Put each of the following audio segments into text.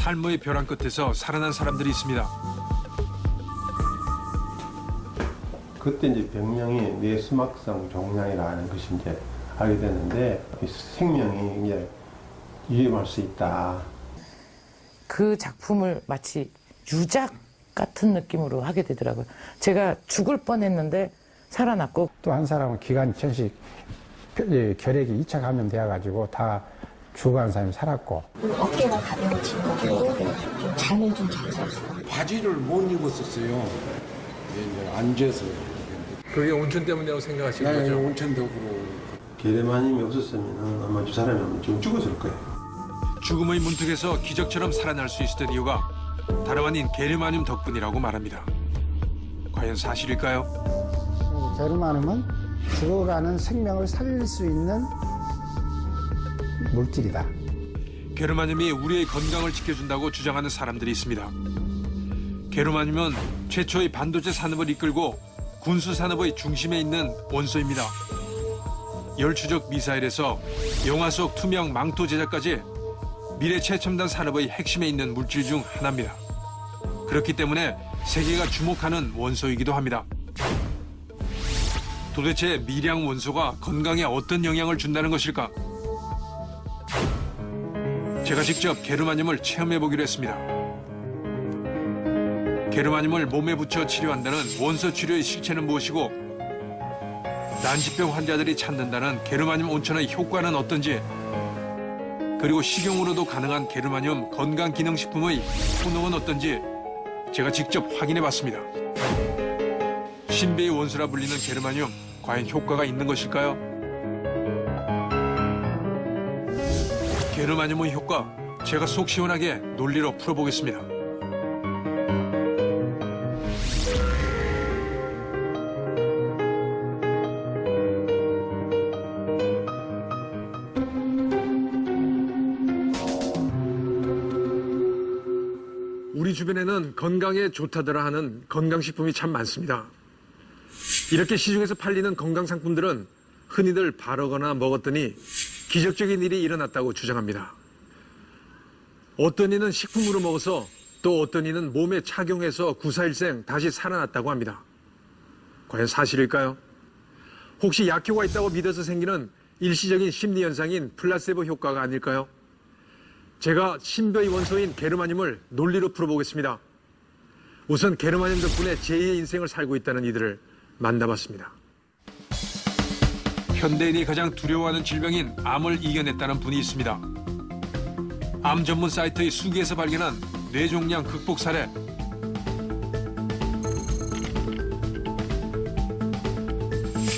삶의 벼랑 끝에서 살아난 사람들이 있습니다. 그때 이제 병명이 뇌수막성 종양이라는 것이 이제 알게 됐는데 이 생명이 이제 위험할 수 있다. 그 작품을 마치 유작 같은 느낌으로 하게 되더라고요. 제가 죽을 뻔했는데 살아났고 또 한 사람은 기관 천식 예, 결핵이 2차 감염되어 가지고 다 죽어가는 사람이 살았고 어깨가 가벼워진 거고 좀 잠을 좀잘 잤어요. 바지를 못 입었었어요. 이제 앉아서. 그게 온천 때문이라고 생각하시는 나는 온천덕으로 게르마늄이 없었으면 아마 두 사람이 좀 죽었을 거예요. 죽음의 문턱에서 기적처럼 살아날 수 있었던 이유가 다름 아닌 게르마늄 덕분이라고 말합니다. 과연 사실일까요? 게르마늄은 죽어가는 생명을 살릴 수 있는 물질이다. 게르마늄이 우리의 건강을 지켜준다고 주장하는 사람들이 있습니다. 게르마늄은 최초의 반도체 산업을 이끌고 군수 산업의 중심에 있는 원소입니다. 열추적 미사일에서 영화 속 투명 망토 제작까지 미래 최첨단 산업의 핵심에 있는 물질 중 하나입니다. 그렇기 때문에 세계가 주목하는 원소이기도 합니다. 도대체 미량 원소가 건강에 어떤 영향을 준다는 것일까? 제가 직접 게르마늄을 체험해 보기로 했습니다. 게르마늄을 몸에 붙여 치료한다는 원소 치료의 실체는 무엇이고 난치병 환자들이 찾는다는 게르마늄 온천의 효과는 어떤지 그리고 식용으로도 가능한 게르마늄 건강기능식품의 효능은 어떤지 제가 직접 확인해 봤습니다. 신비의 원소라 불리는 게르마늄 과연 효과가 있는 것일까요? 게르마늄의 효과 제가 속 시원하게 논리로 풀어보겠습니다. 우리 주변에는 건강에 좋다더라 하는 건강식품이 참 많습니다. 이렇게 시중에서 팔리는 건강 상품들은 흔히들 바르거나 먹었더니 기적적인 일이 일어났다고 주장합니다. 어떤 이는 식품으로 먹어서 또 어떤 이는 몸에 착용해서 구사일생 다시 살아났다고 합니다. 과연 사실일까요? 혹시 약효가 있다고 믿어서 생기는 일시적인 심리 현상인 플라세보 효과가 아닐까요? 제가 신비의 원소인 게르마늄을 논리로 풀어보겠습니다. 우선 게르마늄 덕분에 제2의 인생을 살고 있다는 이들을 만나봤습니다. 현대인이 가장 두려워하는 질병인 암을 이겨냈다는 분이 있습니다. 암 전문 사이트의 수기에서 발견한 뇌종양 극복 사례.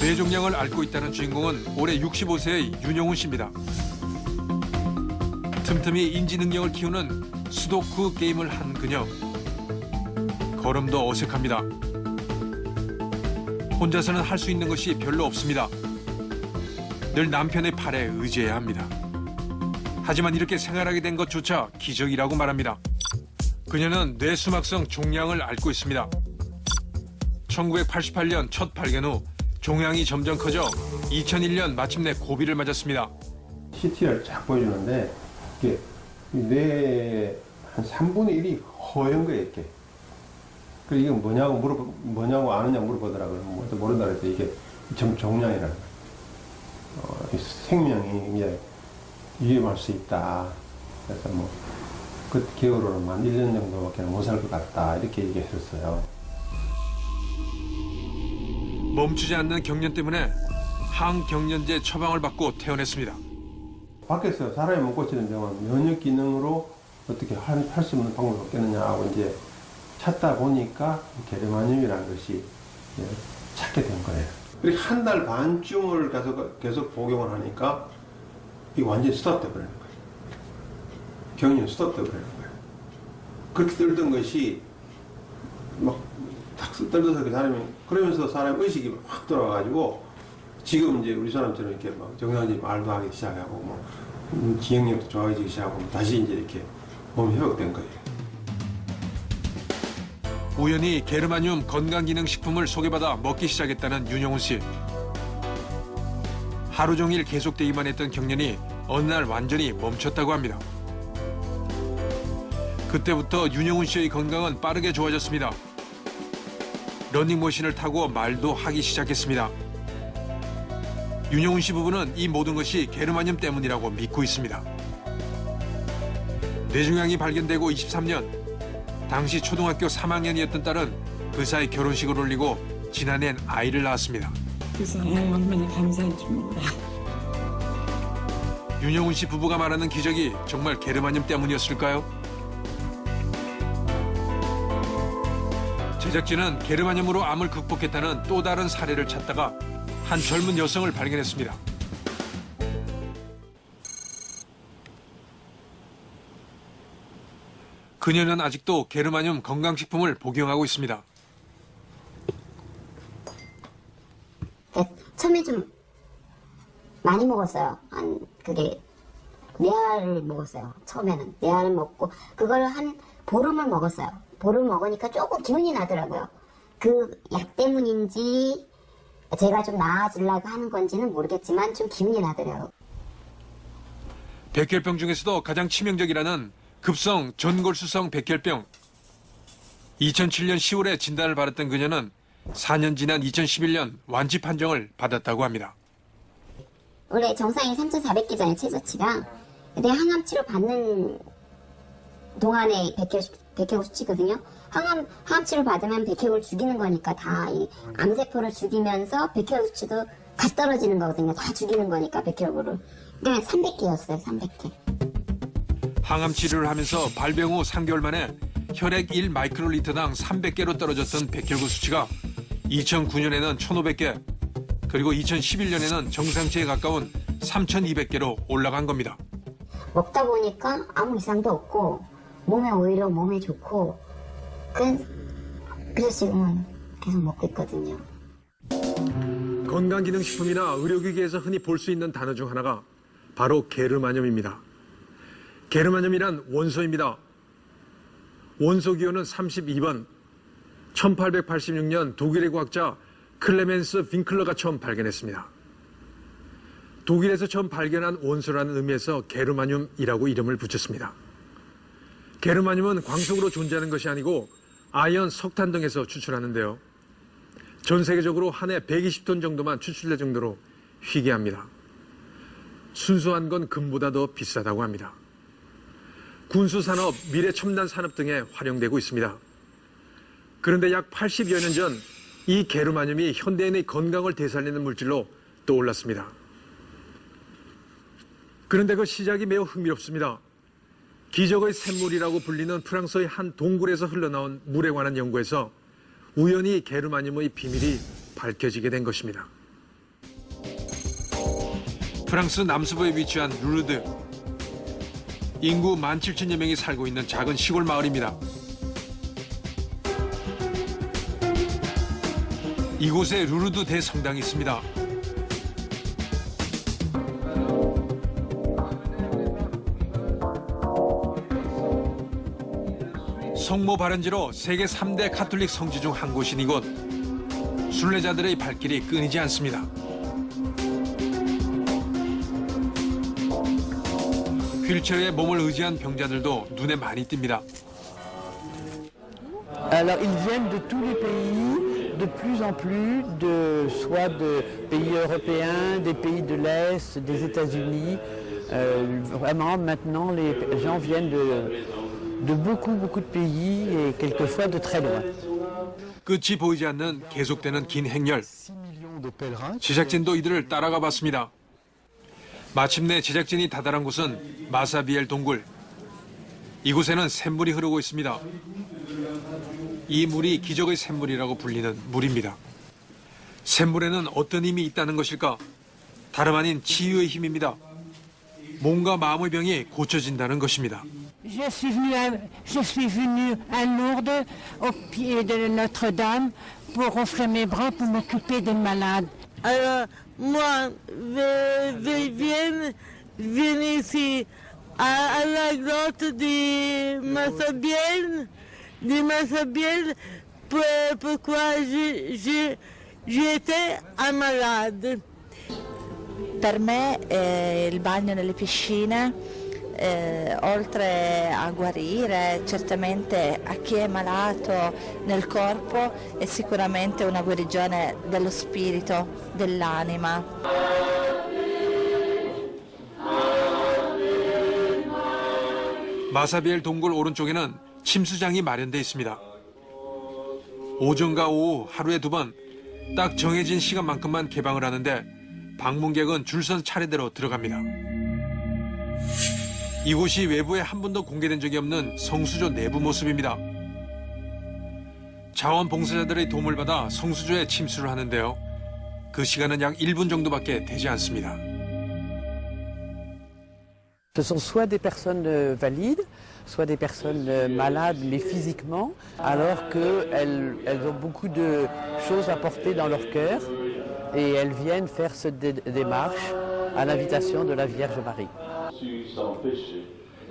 뇌종양을 앓고 있다는 주인공은 올해 65세의 윤영훈 씨입니다. 틈틈이 인지 능력을 키우는 수도쿠 게임을 한 그녀. 걸음도 어색합니다. 혼자서는 할 수 있는 것이 별로 없습니다. 늘 남편의 팔에 의지해야 합니다. 하지만 이렇게 생활하게 된 것조차 기적이라고 말합니다. 그녀는 뇌수막성 종양을 앓고 있습니다. 1988년 첫 발견 후 종양이 점점 커져 2001년 마침내 고비를 맞았습니다. CT를 쫙 보여주는데 이게 뇌한 3분의 1이 허연 거예요, 이렇게. 그 이게 뭐냐고 물어 뭐냐고 아느냐 물어보더라고요. 뭐 모른다 그랬더 이게 점 종양이라는 거예요. 어, 이 생명이 이제 위험할 수 있다. 그래서 뭐, 그한 1년 정도밖에 못 살 것 같다. 이렇게 얘기했었어요. 멈추지 않는 경련 때문에 항경련제 처방을 받고 퇴원했습니다. 밖에서 사람이 못 고치는 병은 면역 기능으로 어떻게 할 수 있는 방법이 없겠느냐 하고 이제 찾다 보니까 게르마늄이라는 것이 찾게 된 거예요. 그리고 한달 반쯤을 계속, 계속 복용을 하니까 이게 완전히 스톱돼 버리는 거예요. 경련 스톱돼 버리는 거예요. 그렇게 떨던 것이 막탁 떨어서 그 사람이 그러면서 사람 의식이 확 돌아와가지고 지금 이제 우리 사람처럼 이렇게 막 정상적인 말도 하기 시작하고 뭐 음, 기억력도 좋아지기 시작하고 다시 이제 이렇게 몸이 회복된 거예요. 우연히 게르마늄 건강기능식품을 소개받아 먹기 시작했다는 윤영훈 씨. 하루 종일 계속되기만 했던 경련이 어느 날 완전히 멈췄다고 합니다. 그때부터 윤영훈 씨의 건강은 빠르게 좋아졌습니다. 러닝머신을 타고 말도 하기 시작했습니다. 윤영훈 씨 부부는 이 모든 것이 게르마늄 때문이라고 믿고 있습니다. 뇌종양이 발견되고 23년, 당시 초등학교 3학년이었던 딸은 그 사이 결혼식을 올리고 지난해엔 아이를 낳았습니다. 그래서 얼마나 감사해줍니다. 윤영훈 씨 부부가 말하는 기적이 정말 게르마늄 때문이었을까요? 제작진은 게르마늄으로 암을 극복했다는 또 다른 사례를 찾다가 한 젊은 여성을 발견했습니다. 그녀는 아직도 게르마늄 건강식품을 복용하고 있습니다. 네, 처음에 좀 많이 먹었어요. 한 그게 네 알을 먹었어요. 처음에는 네 알을 먹고 그걸 한 보름을 먹었어요. 보름 먹으니까 조금 기운이 나더라고요. 그 약 때문인지 제가 좀 나아지려고 하는 건지는 모르겠지만 좀 기운이 나더라고요. 백혈병 중에서도 가장 치명적이라는 급성 전골수성 백혈병. 2007년 10월에 진단을 받았던 그녀는 4년 지난 2011년 완치 판정을 받았다고 합니다. 원래 정상이 3,400개잖아요, 최저치가. 근데 항암 치료 받는 동안에 백혈, 백혈구 수치거든요. 항암, 항암 치료 받으면 백혈구를 죽이는 거니까 다 이 암세포를 죽이면서 백혈구 수치도 같이 떨어지는 거거든요. 다 죽이는 거니까 백혈구를. 그러니까 300개였어요, 300개. 항암 치료를 하면서 발병 후 3개월 만에 혈액 1 마이크로리터당 300개로 떨어졌던 백혈구 수치가 2009년에는 1,500개, 그리고 2011년에는 정상치에 가까운 3,200개로 올라간 겁니다. 먹다 보니까 아무 이상도 없고, 몸에 오히려 몸에 좋고, 그, 그래서 지금은 계속 먹고 있거든요. 건강기능식품이나 의료기기에서 흔히 볼 수 있는 단어 중 하나가 바로 게르마늄입니다. 게르마늄이란 원소입니다. 원소 기호는 32번. 1886년 독일의 과학자 클레멘스 빈클러가 처음 발견했습니다. 독일에서 처음 발견한 원소라는 의미에서 게르마늄이라고 이름을 붙였습니다. 게르마늄은 광석으로 존재하는 것이 아니고 아연, 석탄 등에서 추출하는데요. 전 세계적으로 한 해 120톤 정도만 추출될 정도로 희귀합니다. 순수한 건 금보다 더 비싸다고 합니다. 군수산업, 미래첨단 산업 등에 활용되고 있습니다. 그런데 약 80여 년 전 이 게르마늄이 현대인의 건강을 되살리는 물질로 떠올랐습니다. 그런데 그 시작이 매우 흥미롭습니다. 기적의 샘물이라고 불리는 프랑스의 한 동굴에서 흘러나온 물에 관한 연구에서 우연히 게르마늄의 비밀이 밝혀지게 된 것입니다. 프랑스 남서부에 위치한 루르드. 인구 17,000여 명이 살고 있는 작은 시골 마을입니다. 이곳에 루르드 대성당이 있습니다. 성모 발현지로 세계 3대 카톨릭 성지 중 한 곳인 이곳. 순례자들의 발길이 끊이지 않습니다. 휠체어에 몸을 의지한 병자들도 눈에 많이 띕니다. Alors, ils viennent de tous les pays, de plus en plus, de, soit de pays européens, des pays de l'Est, des États-Unis. Euh, vraiment, maintenant, les gens viennent de, de beaucoup, beaucoup de pays et quelquefois de très loin. 끝이 보이지 않는 계속되는 긴 행렬. 제작진도 이들을 따라가 봤습니다. 마침내 제작진이 다다른 곳은 마사비엘 동굴. 이곳에는 샘물이 흐르고 있습니다. 이 물이 기적의 샘물이라고 불리는 물입니다. 샘물에는 어떤 힘이 있다는 것일까? 다름 아닌 치유의 힘입니다. 몸과 마음의 병이 고쳐진다는 것입니다. Je suis venue à, je suis venue à Lourdes, au pied de Notre-Dame, pour offrir mes bras pour m'occuper des malades. Alors, moi, je, je viens, je viens ici à, à la grotte de Massabielle, de Massabielle, pour, pourquoi je- je- j'étais un malade. Per me eh, il bagno nelle piscine eh, oltre a guarire certamente a chi è malato nel corpo, è sicuramente una guarigione dello spirito, dell'anima. 마사비엘 동굴 오른쪽에는 침수장이 마련돼 있습니다. 오전과 오후 하루에 두 번 딱 정해진 시간만큼만 개방을 하는데 방문객은 줄선 차례대로 들어갑니다. 이곳이 외부에 한 번도 공개된 적이 없는 성수조 내부 모습입니다. 자원봉사자들의 도움을 받아 성수조에 침수를 하는데요. 그 시간은 약 1분 정도밖에 되지 않습니다. Ce sont soit des personnes euh, valides, soit des personnes euh, malades, mais physiquement, alors qu'elles elles ont beaucoup de choses à porter dans leur cœur et elles viennent faire cette dé- démarche à l'invitation de la Vierge Marie.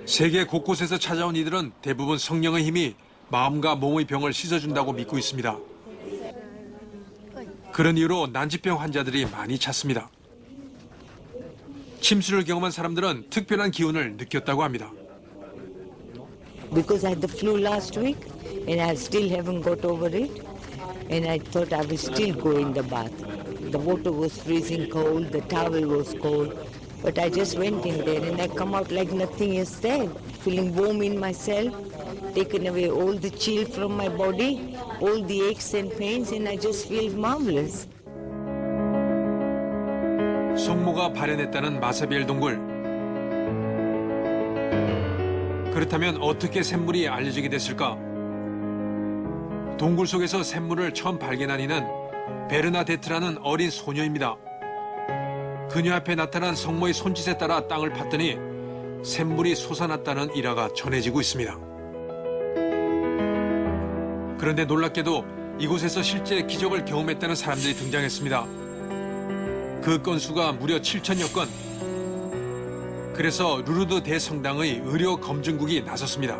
세계 곳곳에서 찾아온 이들은 대부분 성령의 힘이 마음과 몸의 병을 씻어준다고 믿고 있습니다. 그런 이유로 난치병 환자들이 많이 찾습니다. 침수를 경험한 사람들은 특별한 기운을 느꼈다고 합니다. Because I had the flu last week and I still haven't got over it and I thought I will still go in the bath. The water was freezing cold, the towel was cold, but I just went in there and I come out like nothing is there, feeling warm in myself, taken away all the chill from my body, all the aches and pains and I just feel marvelous. 성모가 발현했다는 마사비엘 동굴. 그렇다면 어떻게 샘물이 알려지게 됐을까? 동굴 속에서 샘물을 처음 발견한 이는 베르나데트라는 어린 소녀입니다. 그녀 앞에 나타난 성모의 손짓에 따라 땅을 팠더니 샘물이 솟아났다는 일화가 전해지고 있습니다. 그런데 놀랍게도 이곳에서 실제 기적을 경험했다는 사람들이 등장했습니다. 그 건수가 무려 7천여 건. 그래서 루르드 대성당의 의료 검증국이 나섰습니다.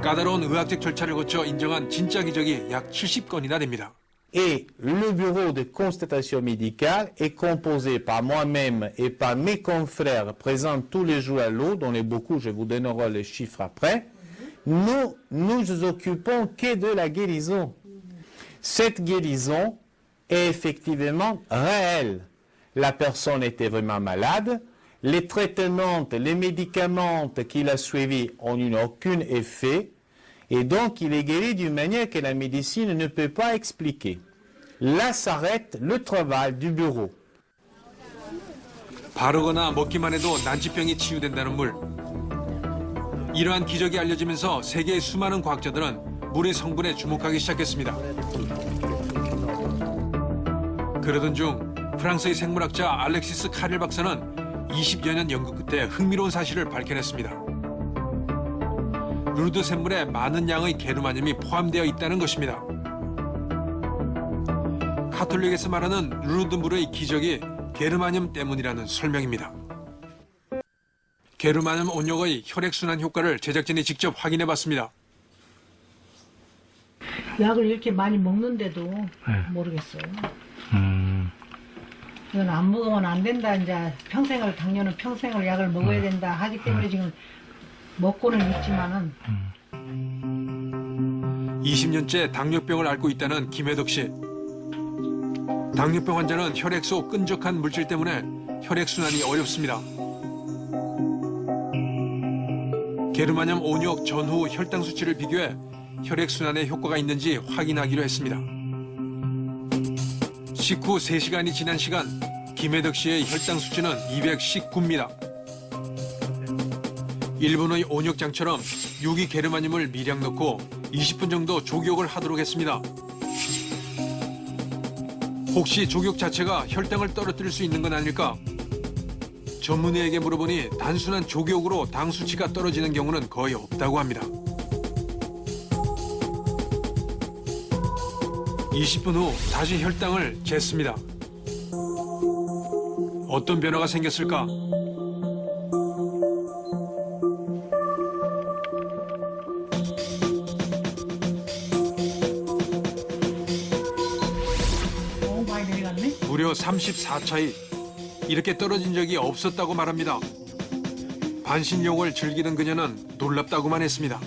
까다로운 의학적 절차를 거쳐 인정한 진짜 기적이 약 70건이나 됩니다. Et le bureau de constatation médicale est composé par moi-même et par mes confrères présents tous les jours à l'eau, dont les beaucoup, je vous donnerai les chiffres après. Nous nous occupons que de la guérison. Cette guérison est effectivement réelle. La personne était vraiment malade. Les traitements, les médicaments qu'il a suivis ont eu aucun effet. Et donc, il est guéri d'une manière que la médecine ne peut pas expliquer. Là s'arrête le travail du bureau. 바르거나 먹기만 해도 난치병이 치유된다는 물. 이러한 기적이 알려지면서 세계의 수많은 과학자들은 물의 성분에 주목하기 시작했습니다. 그러던 중 프랑스의 생물학자 알렉시스 카릴 박사는 20여 년 연구 끝에 흥미로운 사실을 밝혀냈습니다. 루르드 샘물에 많은 양의 게르마늄이 포함되어 있다는 것입니다. 카톨릭에서 말하는 루르드 물의 기적이 게르마늄 때문이라는 설명입니다. 게르마늄 온욕의 혈액순환 효과를 제작진이 직접 확인해 봤습니다. 약을 이렇게 많이 먹는데도 모르겠어요. 이건 안 먹으면 안 된다. 이제 평생을 당뇨는 평생을 약을 먹어야 된다 하기 때문에 지금 먹고는 있지만은 20년째 당뇨병을 앓고 있다는 김혜덕 씨. 당뇨병 환자는 혈액 속 끈적한 물질 때문에 혈액 순환이 어렵습니다. 게르마늄 온욕 전후 혈당 수치를 비교해 혈액 순환에 효과가 있는지 확인하기로 했습니다. 식후 3시간이 지난 시간 김혜덕 씨의 혈당 수치는 219입니다. 일본의 온욕장처럼 유기 게르마늄을 미량 넣고 20분 정도 족욕을 하도록 했습니다. 혹시 족욕 자체가 혈당을 떨어뜨릴 수 있는 건 아닐까? 전문의에게 물어보니 단순한 족욕으로 당 수치가 떨어지는 경우는 거의 없다고 합니다. 20분 후 다시 혈당을 쟀습니다. 어떤 변화가 생겼을까? 무려 34차이 이렇게 떨어진 적이 없었다고 말합니다. 반신욕을 즐기는 그녀는 놀랍다고만 했습니다.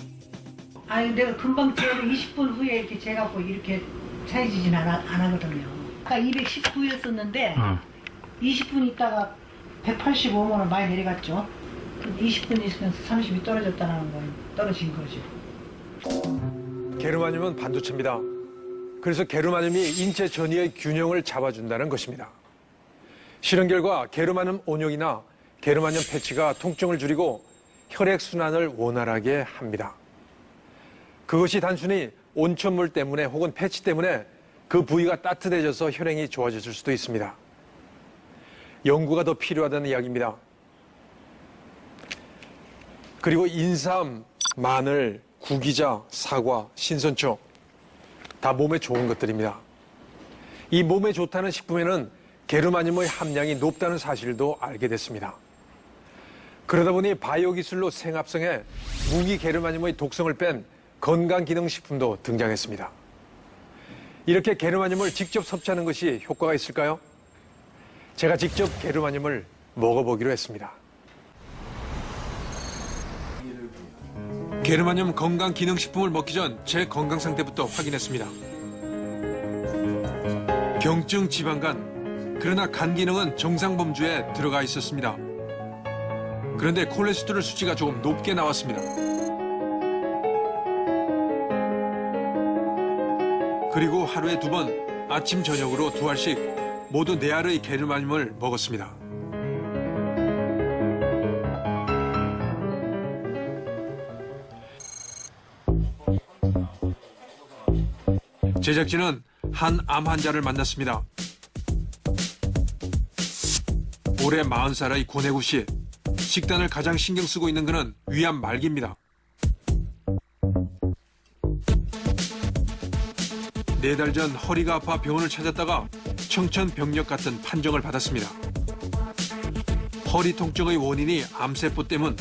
아니 내가 금방 재고 20분 후에 이렇게 재갖고 이렇게 차려지진 않, 안 하거든요. 아까 219였었는데 20분 있다가 185면 많이 내려갔죠. 20분 있으면 30이 떨어졌다는 건 떨어진 거죠. 게르마늄은 반도체입니다. 그래서 게르마늄이 인체 전이의 균형을 잡아준다는 것입니다. 실험 결과 게르마늄 온용이나 게르마늄 패치가 통증을 줄이고 혈액 순환을 원활하게 합니다. 그것이 단순히 온천물 때문에 혹은 패치 때문에 그 부위가 따뜻해져서 혈행이 좋아졌을 수도 있습니다. 연구가 더 필요하다는 이야기입니다. 그리고 인삼, 마늘, 구기자, 사과, 신선초 다 몸에 좋은 것들입니다. 이 몸에 좋다는 식품에는 게르마늄의 함량이 높다는 사실도 알게 됐습니다. 그러다 보니 바이오 기술로 생합성에 무기 게르마늄의 독성을 뺀 건강기능식품도 등장했습니다. 이렇게 게르마늄을 직접 섭취하는 것이 효과가 있을까요? 제가 직접 게르마늄을 먹어보기로 했습니다. 게르마늄 건강 기능 식품을 먹기 전 제 건강 상태부터 확인했습니다. 경증 지방간, 그러나 간 기능은 정상 범주에 들어가 있었습니다. 그런데 콜레스테롤 수치가 조금 높게 나왔습니다. 그리고 하루에 두 번, 아침 저녁으로 두 알씩 모두 네 알의 게르마늄을 먹었습니다. 제작진은 한 암 환자를 만났습니다. 올해 40살의 고내구 씨. 식단을 가장 신경 쓰고 있는 그는 위암 말기입니다. 네 달 전 허리가 아파 병원을 찾았다가 청천벽력 같은 판정을 받았습니다. 허리 통증의 원인이 암세포 때문,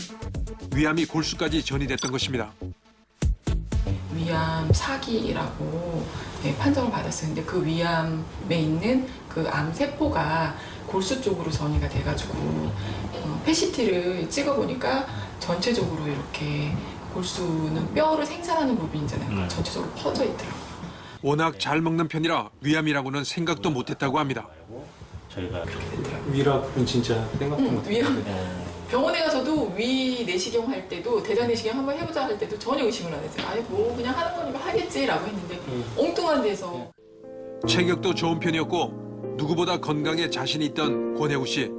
위암이 골수까지 전이됐던 것입니다. 위암 사기라고 네, 판정을 받았어요. 근데 그 위암에 있는 그 암 세포가 골수 쪽으로 전이가 돼가지고 어, PCT를 찍어보니까 전체적으로 이렇게 골수는 뼈를 생산하는 부분이잖아요. 그러니까 전체적으로 퍼져 있더라고요. 워낙 잘 먹는 편이라 위암이라고는 생각도 못했다고 합니다. 위락은 진짜 생각도 음, 못했는데 위암. 병원에 가서도 위 내시경 할 때도 대장 내시경 한번 해보자 할 때도 전혀 의심을 안 했어요. 아예 뭐 그냥 하는 거니까 하겠지라고 했는데 엉뚱한 데서 체격도 좋은 편이었고 누구보다 건강에 자신이 있던 권혜우 씨.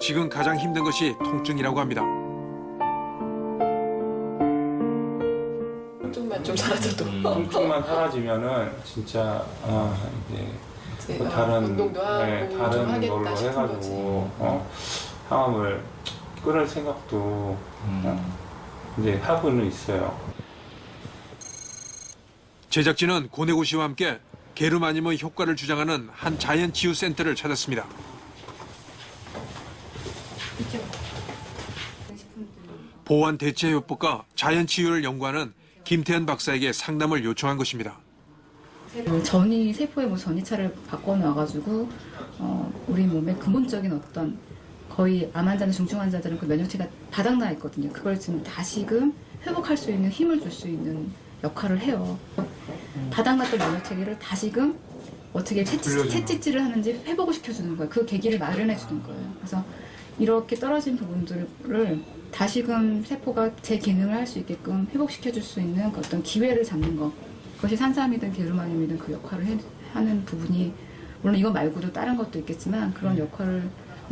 지금 가장 힘든 것이 통증이라고 합니다. 좀만 좀 사라져도 통증만 사라지면은 진짜 아 이제 이제 또 아, 다른 운동도 하고 네, 좀 다른 하겠다 걸로 싶은 해가지고 거지. 어, 항암을 끊을 생각도 어, 이제 하고는 있어요. 제작진은 고내구 씨와 함께 게르마늄의 효과를 주장하는 한 자연 치유 센터를 찾았습니다. 보완 대체 요법과 자연 치유를 연구하는 김태현 박사에게 상담을 요청한 것입니다. 그 전이 세포의 뭐 전이차를 바꿔놔가지고 어, 우리 몸의 근본적인 어떤 거의 암 환자나 중증 환자들은 그 면역체가 바닥나 있거든요. 그걸 지금 다시금 회복할 수 있는 힘을 줄 수 있는 역할을 해요. 바닥났던 면역체계를 다시금 어떻게 채찍, 채찍질을 하는지 회복을 시켜주는 거예요. 그 계기를 마련해 주는 거예요. 그래서 이렇게 떨어진 부분들을 다시금 세포가 제 기능을 할 수 있게끔 회복시켜 줄 수 있는 그 어떤 기회를 잡는 거. 그것이 산삼이든 게르마늄이든 그 역할을 해, 하는 부분이 물론 이거 말고도 다른 것도 있겠지만 그런 역할을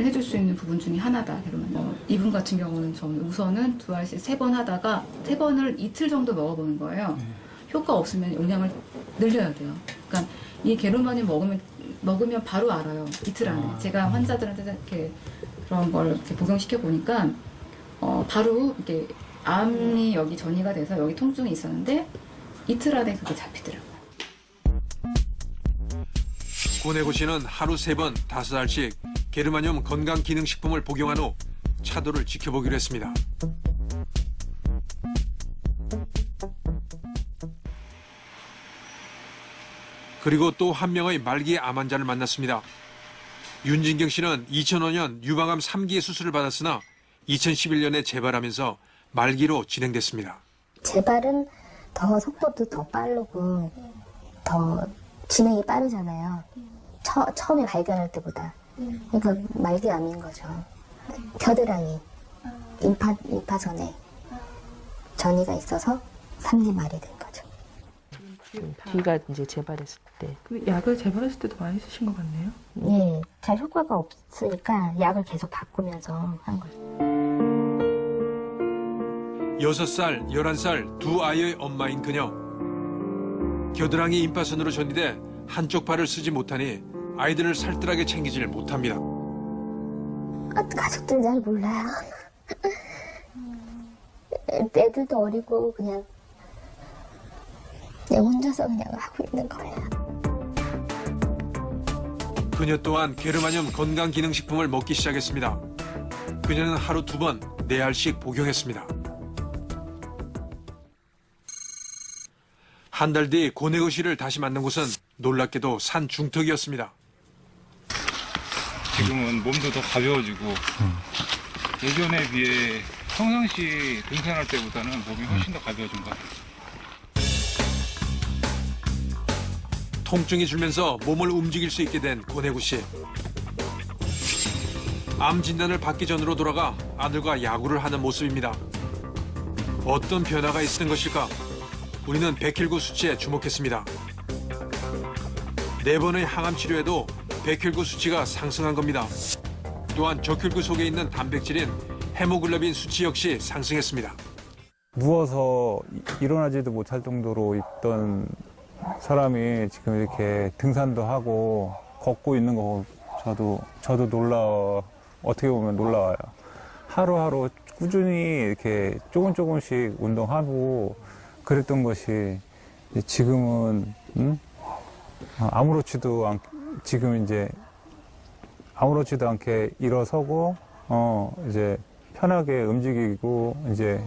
해줄 수 있는 부분 중에 하나다 게르마늄. 이분 같은 경우는 저는 우선은 두 알씩 세 번 하다가 세 번을 이틀 정도 먹어보는 거예요. 효과 없으면 용량을 늘려야 돼요. 그러니까 이 게르마늄 먹으면 먹으면 바로 알아요. 이틀 안에. 제가 환자들한테 이렇게 그런 걸 이렇게 복용시켜 보니까 어, 바로 이렇게 암이 여기 전이가 돼서 여기 통증이 있었는데 이틀 안에 그게 잡히더라고요. 고내구 씨는 하루 세 번 다섯 알씩 게르마늄 건강기능식품을 복용한 후 차도를 지켜보기로 했습니다. 그리고 또 한 명의 말기 암 환자를 만났습니다. 윤진경 씨는 2005년 유방암 3기 수술을 받았으나 2011년에 재발하면서 말기로 진행됐습니다. 재발은 더 속도도 더 빠르고 더 진행이 빠르잖아요. 처, 처음에 발견할 때보다. 그러니까 말기암인 거죠. 겨드랑이, 임파, 임파선에 전이가 있어서 3기 말이 된 거죠. 귀가 이제 재발했을 때. 그 약을 재발했을 때도 많이 쓰신 것 같네요. 예, 잘 효과가 없으니까 약을 계속 바꾸면서 한 거죠. 6살, 11살 두 아이의 엄마인 그녀. 겨드랑이 임파선으로 전이돼 한쪽 팔을 쓰지 못하니 아이들을 살뜰하게 챙기질 못합니다. 아, 가족들은 잘 몰라요. 애들도 어리고 그냥 그냥 혼자서 그냥 하고 있는 거예요. 그녀 또한 게르마늄 건강기능식품을 먹기 시작했습니다. 그녀는 하루 두 번 네 알씩 복용했습니다. 한 달 뒤 고뇌의실을 다시 만난 곳은 놀랍게도 산 중턱이었습니다. 지금은 몸도 더 가벼워지고 예전에 비해 평상시 등산할 때보다는 몸이 훨씬 더 가벼워진 것 같아요. 통증이 줄면서 몸을 움직일 수 있게 된 고내구 씨. 암 진단을 받기 전으로 돌아가 아들과 야구를 하는 모습입니다. 어떤 변화가 있었던 것일까? 우리는 백혈구 수치에 주목했습니다. 네 번의 항암 치료에도 백혈구 수치가 상승한 겁니다. 또한 적혈구 속에 있는 단백질인 헤모글로빈 수치 역시 상승했습니다. 누워서 이- 일어나지도 못할 정도로 있던 사람이 지금 이렇게 등산도 하고 걷고 있는 거 저도 저도 놀라 어떻게 보면 놀라워요. 하루하루 꾸준히 이렇게 조금 조금씩 운동하고 그랬던 것이 지금은 음? 아, 아무렇지도 않 지금 이제 아무렇지도 않게 일어서고 어 이제 편하게 움직이고 이제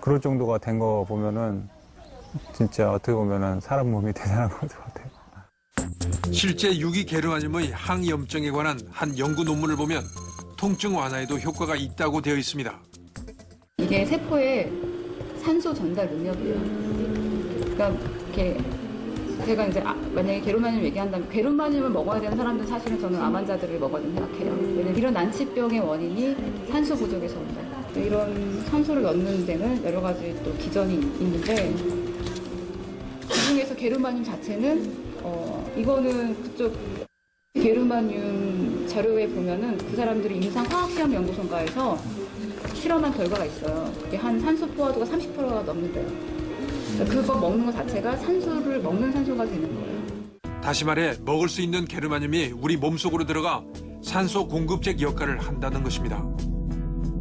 그럴 정도가 된 거 보면은 진짜 어떻게 보면은 사람 몸이 대단한 것 같아요. 실제 유기 게르마늄의 항염증에 관한 한 연구 논문을 보면 통증 완화에도 효과가 있다고 되어 있습니다. 이게 세포의 산소 전달 능력이에요. 그러니까 이렇게 제가 이제 아- 만약에 게르마늄 얘기한다면 게르마늄을 먹어야 되는 사람들은 사실은 저는 암 환자들을 먹어야 된다고 생각해요. 이런 난치병의 원인이 산소 부족에서 온다. 이런 산소를 넣는 데는 여러 가지 또 기전이 있는데 그 중에서 게르마늄 자체는 어 이거는 그쪽 게르마늄 자료에 보면은 그 사람들이 임상 화학시험 연구소인가에서 실험한 결과가 있어요. 그게 한 산소 포화도가 30%가 넘는데요. 그거 먹는 것 자체가 산소를 먹는 산소가 되는 거예요. 다시 말해 먹을 수 있는 게르마늄이 우리 몸속으로 들어가 산소 공급책 역할을 한다는 것입니다.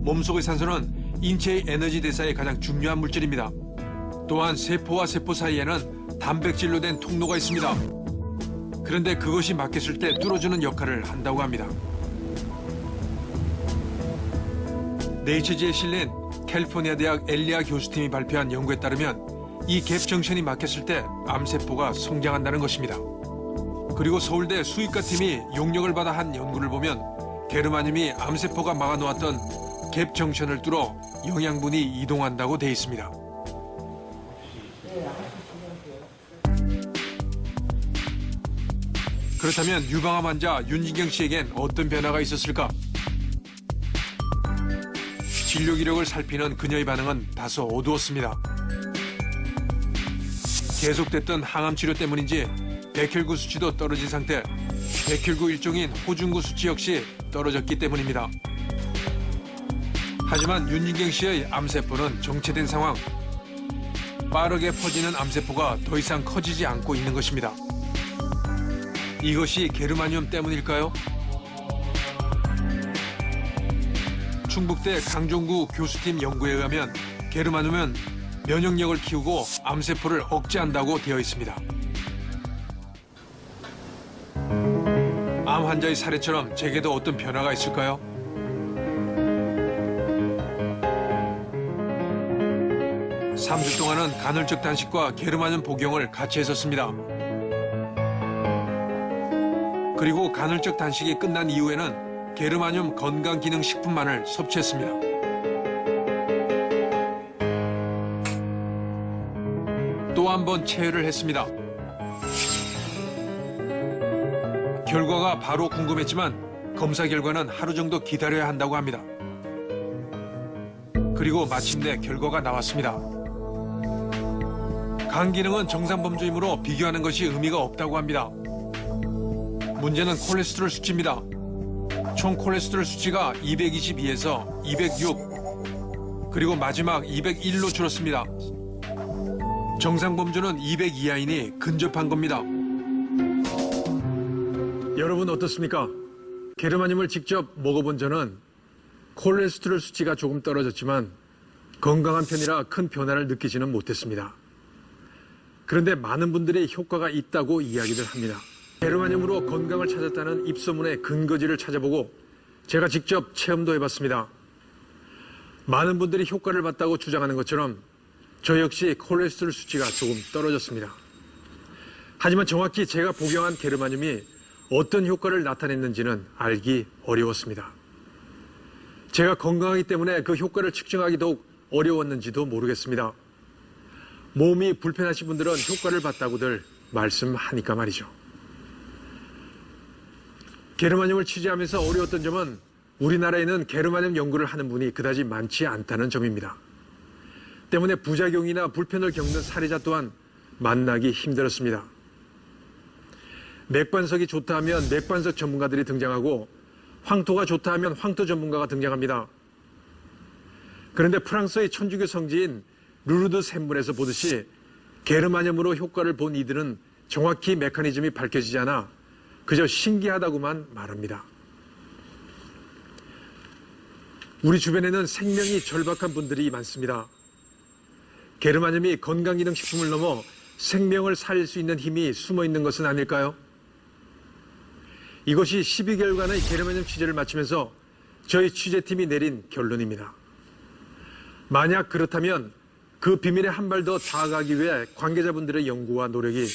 몸속의 산소는 인체의 에너지 대사에 가장 중요한 물질입니다. 또한 세포와 세포 사이에는 단백질로 된 통로가 있습니다. 그런데 그것이 막혔을 때 뚫어주는 역할을 한다고 합니다. 네이처지에 실린 캘리포니아 대학 엘리아 교수팀이 발표한 연구에 따르면 이 갭 정션이 막혔을 때 암세포가 성장한다는 것입니다. 그리고 서울대 수의과 팀이 용역을 받아 한 연구를 보면 게르마늄이 암세포가 막아놓았던 갭 정션을 뚫어 영양분이 이동한다고 돼 있습니다. 그렇다면 유방암 환자 윤진경 씨에겐 어떤 변화가 있었을까? 진료 기록을 살피는 그녀의 반응은 다소 어두웠습니다. 계속됐던 항암 치료 때문인지 백혈구 수치도 떨어진 상태, 백혈구 일종인 호중구 수치 역시 떨어졌기 때문입니다. 하지만 윤진경 씨의 암세포는 정체된 상황. 빠르게 퍼지는 암세포가 더 이상 커지지 않고 있는 것입니다. 이것이 게르마늄 때문일까요? 충북대 강종구 교수팀 연구에 의하면 게르마늄은 면역력을 키우고 암세포를 억제한다고 되어 있습니다. 암 환자의 사례처럼 제게도 어떤 변화가 있을까요? 삼 주 동안은 간헐적 단식과 게르마늄 복용을 같이 했었습니다. 그리고 간헐적 단식이 끝난 이후에는 게르마늄 건강기능식품만을 섭취했습니다. 한번 체열을 했습니다. 결과가 바로 궁금했지만 검사 결과는 하루 정도 기다려야 한다고 합니다. 그리고 마침내 결과가 나왔습니다. 간 기능은 정상 범주이므로 비교하는 것이 의미가 없다고 합니다. 문제는 콜레스테롤 수치입니다. 총 콜레스테롤 수치가 222에서 206, 그리고 마지막 201로 줄었습니다. 정상 범주는 200 이하이니 근접한 겁니다. 여러분 어떻습니까? 게르마늄을 직접 먹어본 저는 콜레스테롤 수치가 조금 떨어졌지만 건강한 편이라 큰 변화를 느끼지는 못했습니다. 그런데 많은 분들이 효과가 있다고 이야기들 합니다. 게르마늄으로 건강을 찾았다는 입소문의 근거지를 찾아보고 제가 직접 체험도 해봤습니다. 많은 분들이 효과를 봤다고 주장하는 것처럼 저 역시 콜레스테롤 수치가 조금 떨어졌습니다. 하지만 정확히 제가 복용한 게르마늄이 어떤 효과를 나타냈는지는 알기 어려웠습니다. 제가 건강하기 때문에 그 효과를 측정하기 더욱 어려웠는지도 모르겠습니다. 몸이 불편하신 분들은 효과를 봤다고들 말씀하니까 말이죠. 게르마늄을 취재하면서 어려웠던 점은 우리나라에는 게르마늄 연구를 하는 분이 그다지 많지 않다는 점입니다. 때문에 부작용이나 불편을 겪는 사례자 또한 만나기 힘들었습니다. 맥반석이 좋다 하면 맥반석 전문가들이 등장하고 황토가 좋다 하면 황토 전문가가 등장합니다. 그런데 프랑스의 천주교 성지인 루르드 샘물에서 보듯이 게르마늄으로 효과를 본 이들은 정확히 메커니즘이 밝혀지지 않아 그저 신기하다고만 말합니다. 우리 주변에는 생명이 절박한 분들이 많습니다. 게르마늄이 건강기능식품을 넘어 생명을 살릴 수 있는 힘이 숨어 있는 것은 아닐까요? 이것이 12개월간의 게르마늄 취재를 마치면서 저희 취재팀이 내린 결론입니다. 만약 그렇다면 그 비밀에 한 발 더 다가가기 위해 관계자분들의 연구와 노력이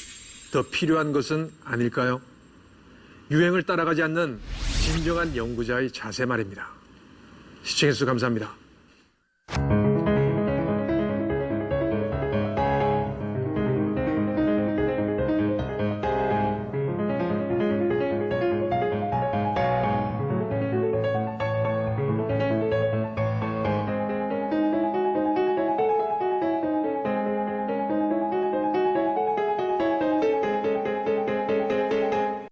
더 필요한 것은 아닐까요? 유행을 따라가지 않는 진정한 연구자의 자세 말입니다. 시청해주셔서 감사합니다.